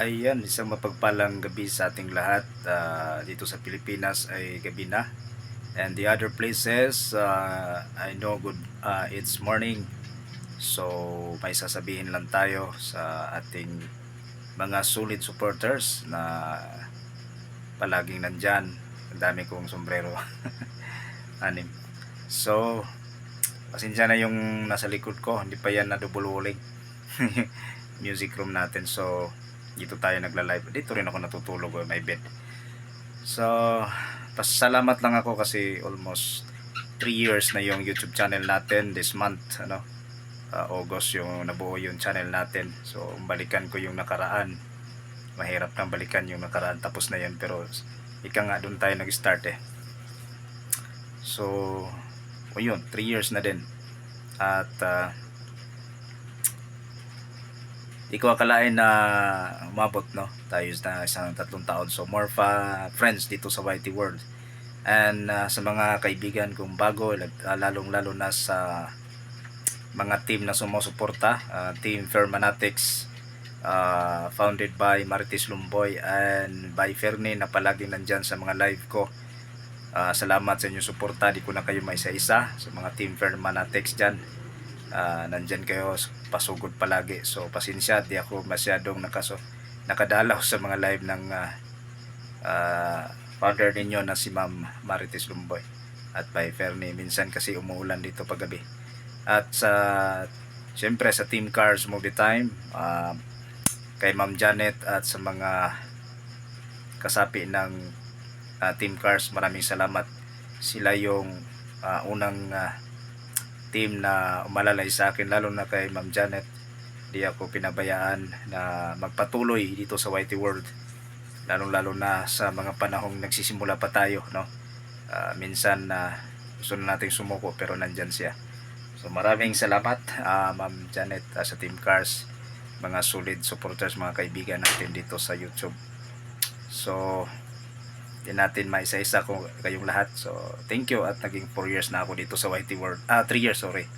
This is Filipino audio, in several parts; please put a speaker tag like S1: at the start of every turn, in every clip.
S1: Ayan, isang mapagpalang gabi sa ating lahat. Ah, dito sa Pilipinas ay gabi na. And the other places, ah, I know good, ah, it's morning. So, may sasabihin lang tayo sa ating mga solid supporters na palaging nandyan. Ang dami kong sombrero. Anim. So, pasensya na yung nasa likod ko. Hindi pa yan nadubululig. music room natin. So, dito tayo nagla-live. Dito rin ako natutulog on my bed. So, pasalamat lang ako kasi almost 3 years na yung YouTube channel natin this month, ano. Uh, August yung nabuo yung channel natin. So, balikan ko yung nakaraan. Mahirap nang balikan yung nakaraan. Tapos na yan. Pero, ika nga doon tayo nag-start eh. So, o yun, 3 years na din. At, ah, di ko akalain na umabot no? Tayo na isang tatlong taon. So more fa friends dito sa YT World. And uh, sa mga kaibigan kong bago uh, lalong lalo na sa mga team na sumusuporta uh, team Fermanatics uh, founded by Marites Lumboy and by Fernie na palagi nandyan sa mga live ko. Uh, salamat sa inyong suporta. Di ko na kayo may isa-isa sa mga team Fermanatics dyan uh, nandyan kayo pasugod palagi. So pasensya di ako masyadong nakaso nakadalaw sa mga live ng uh, uh, founder ninyo na si Ma'am Marites Lumboy at by Fernie. Minsan kasi umuulan dito paggabi. At sa syempre sa Team Cars Movie Time uh, kay Ma'am Janet at sa mga kasapi ng uh, Team Cars maraming salamat. Sila yung uh, unang uh, team na umalalay sa akin lalo na kay Ma'am Janet. Di ako pinabayaan na magpatuloy dito sa YT World. Lalo lalo na sa mga panahong nagsisimula pa tayo no? Ah, minsan na gusto na nating sumuko pero nandyan siya. So maraming salamat ah, Ma'am Janet ah, sa Team Cars. Mga solid supporters mga kaibigan natin dito sa YouTube. So di natin maisa-isa ko kayong lahat. So, thank you at naging 4 years na ako dito sa YT World. Ah, 3 years, sorry.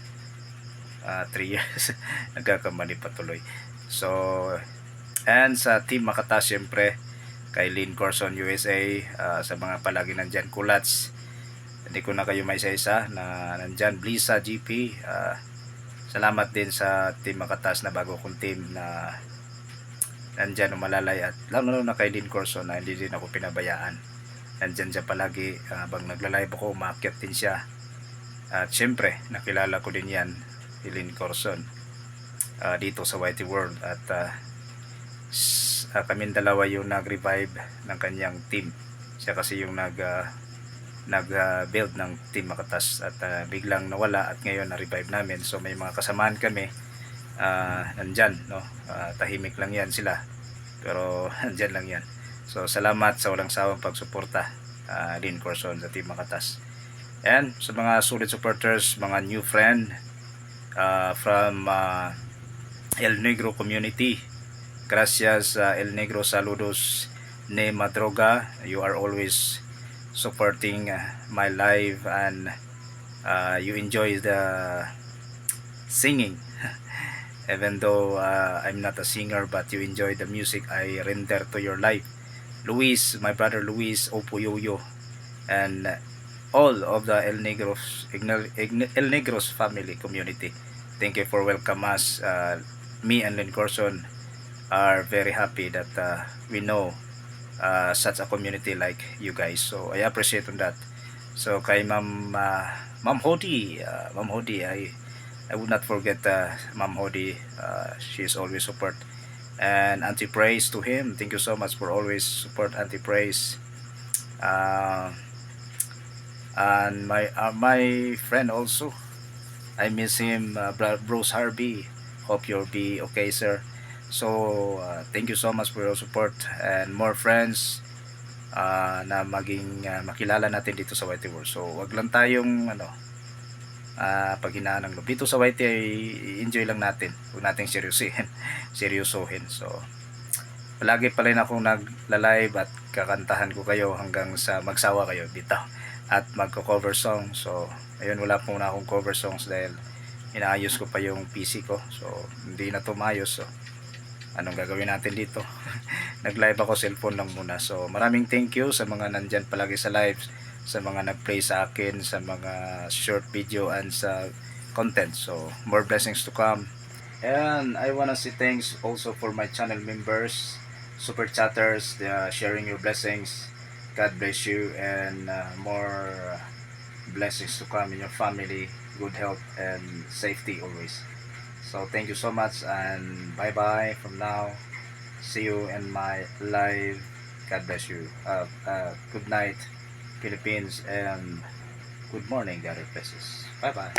S1: Ah, 3 years. Nagkakamali patuloy. So, and sa Team Makata, syempre, kay Lynn Corson USA, ah, sa mga palagi nandyan, Kulats. Hindi ko na kayo may isa-isa na nandyan. Blisa GP, ah, salamat din sa Team Makatas na bago kong team na nandyan umalalay at lalo na kay Lynn Corson na hindi din ako pinabayaan nandyan siya palagi ah, habang nagla-live ako umakyat din siya. At syempre nakilala ko din yan Helen Corson ah, dito sa Whitey World. At uh, kami dalawa yung nag-revive ng kanyang team. Siya kasi yung nag ah, nag-build ng team Makatas. At ah, biglang nawala at ngayon na-revive namin. So may mga kasamaan kami ah, nandyan no? Ah, tahimik lang yan sila. Pero nandyan lang yan So salamat sa walang sawang pagsuporta uh, Lynn Corson sa Team Makatas. And sa mga solid supporters, mga new friend uh, from uh, El Negro community. Gracias uh, El Negro saludos ne Madroga. You are always supporting my live and uh, you enjoy the singing even though uh, I'm not a singer but you enjoy the music I render to your life Luis, my brother Luis Opoyoyo, and all of the El Negros El Negros family community. Thank you for welcome us. Uh, me and Len Corson are very happy that uh, we know uh, such a community like you guys. So I appreciate on that. So kay Ma'am uh, Ma'am Hodi, uh, Ma'am Hodi, I I would not forget uh, Ma'am Hodi. She is always support and anti-praise to him. Thank you so much for always support anti-praise. Uh, and my uh, my friend also. I miss him uh, Bruce Harvey. Hope you'll be okay sir. So uh, thank you so much for your support and more friends uh, na maging uh, makilala natin dito sa Whitey World so wag lang tayong ano uh, pag hinaan ng loob. Dito sa YT ay enjoy lang natin. Huwag nating seryosin. seryosohin. So, palagi pa rin akong nagla-live at kakantahan ko kayo hanggang sa magsawa kayo dito. At magko-cover song. So, ayun wala po na akong cover songs dahil inaayos ko pa yung PC ko. So, hindi na to maayos. So, anong gagawin natin dito nag-live ako cellphone lang muna so maraming thank you sa mga nandyan palagi sa live sa mga nag-play sa akin sa mga short video and sa content. So more blessings to come. And I wanna say thanks also for my channel members super chatters they sharing your blessings. God bless you and uh, more blessings to come in your family good health and safety always. So thank you so much and bye bye from now. See you in my live. God bless you. Uh, uh, good night Philippines and good morning the other places bye bye